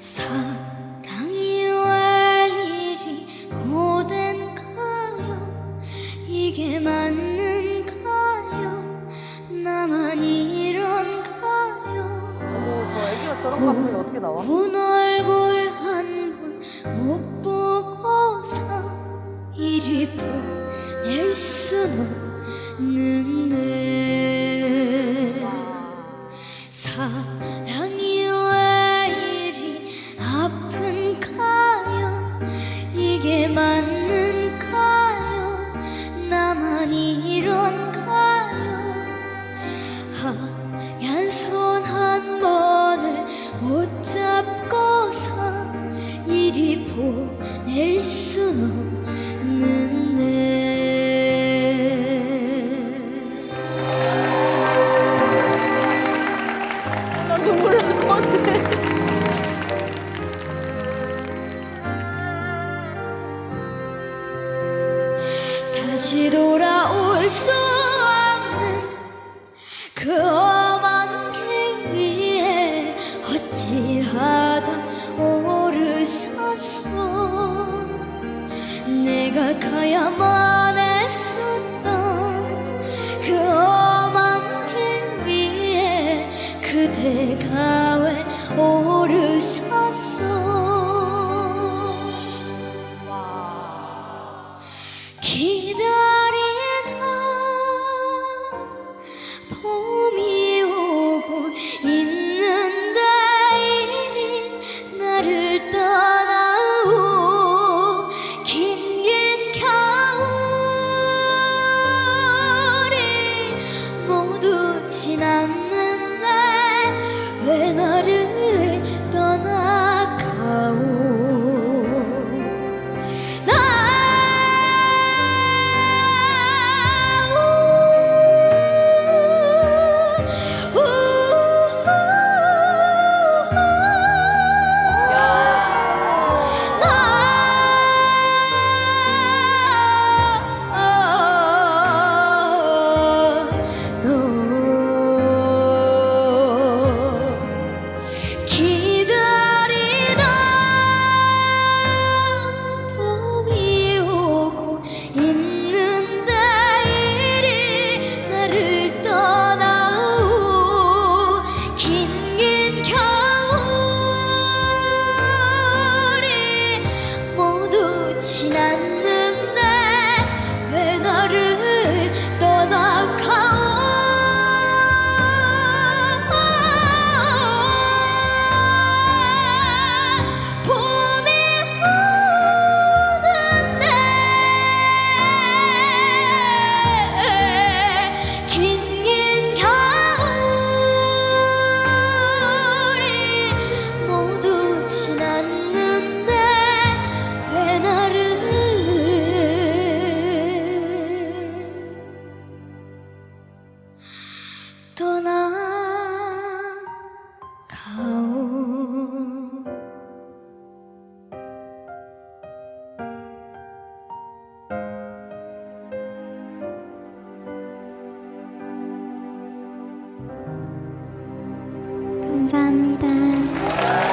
사랑이 왜 이리 고된가요? 이게 맞는가요? 나만 이런가요? 어머 저 애기가 저런 감정이 어떻게 나와? 보낼 순 없는데 난 눈물 날것 같아. 다시 돌아올 수 없는 그 가 가야만 했었던 그 험한 길 위에 그대가 왜 오르셨소? 기다리다 봄 지났는데 왜 나를 지났 감사합니다.